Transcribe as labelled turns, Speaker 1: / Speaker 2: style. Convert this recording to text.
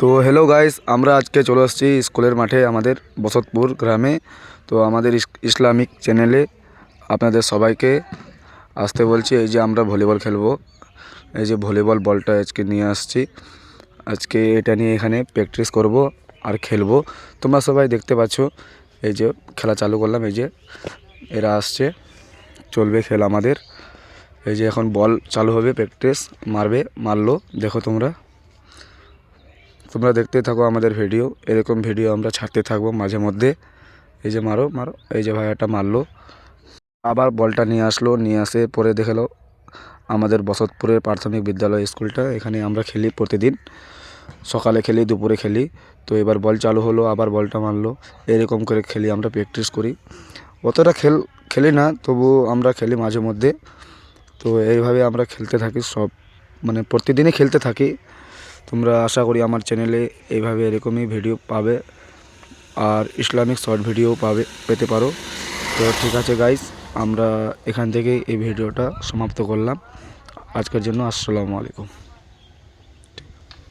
Speaker 1: তো hello guys আমরা আজকে চলে আসছি স্কুলের মাঠে আমাদের বসতপুর গ্রামে। তো আমাদের ইসলামিক চ্যানেলে আপনাদের সবাইকে আসতে বলছি, এই যে আমরা ভলিবল খেলব। এই যে ভলিবল বলটা আজকে নিয়ে আসছি। আজকে এটা নিয়ে এখানে প্র্যাকটিস করব আর খেলব। তোমরা সবাই দেখতে পাচ্ছ, এই যে খেলা চালু করলাম, এই যে এরা আসছে। চলবে খেলা আমাদের। এই যে এখন বল চালু হবে প্র্যাকটিস মারবে, মারলো। দেখো তোমরা। তোমরা দেখতে থাকো আমাদের ভিডিও। এরকম ভিডিও আমরা ছাড়তে থাকব মাঝে মধ্যে। এই যে মারো মারো। এই যে ভাইয়াটা মারলো। আবার বলটা নিয়ে আসলো, নিয়ে আসে, পরে দেখাল আমাদের বসতপুরের প্রাথমিক বিদ্যালয় স্কুলটা, এখানে আমরা খেলি প্রতিদিন। সকালে খেলি, দুপুরে খেলি। তো এবার বল চালু হলো, আবার বলটা মারলো। এরকম করে খেলি আমরা, প্র্যাকটিস করি। অতটা খেল, খেলি না, তবু আমরা খেলি মাঝে মধ্যে। তো এইভাবে আমরা খেলতে থাকি সব মানে প্রতিদিনই খেলতে থাকি। তোমরা আশা করি আমার চ্যানেলে এইভাবে এরকমই ভিডিও পাবে আর ইসলামিক শর্ট ভিডিও পাবে, পেতে পারো। তো ঠিক আছে গাইস আমরা এখান থেকে এই ভিডিওটা সমাপ্ত করলাম। আজকের জন্য আসসালামু আলাইকুম।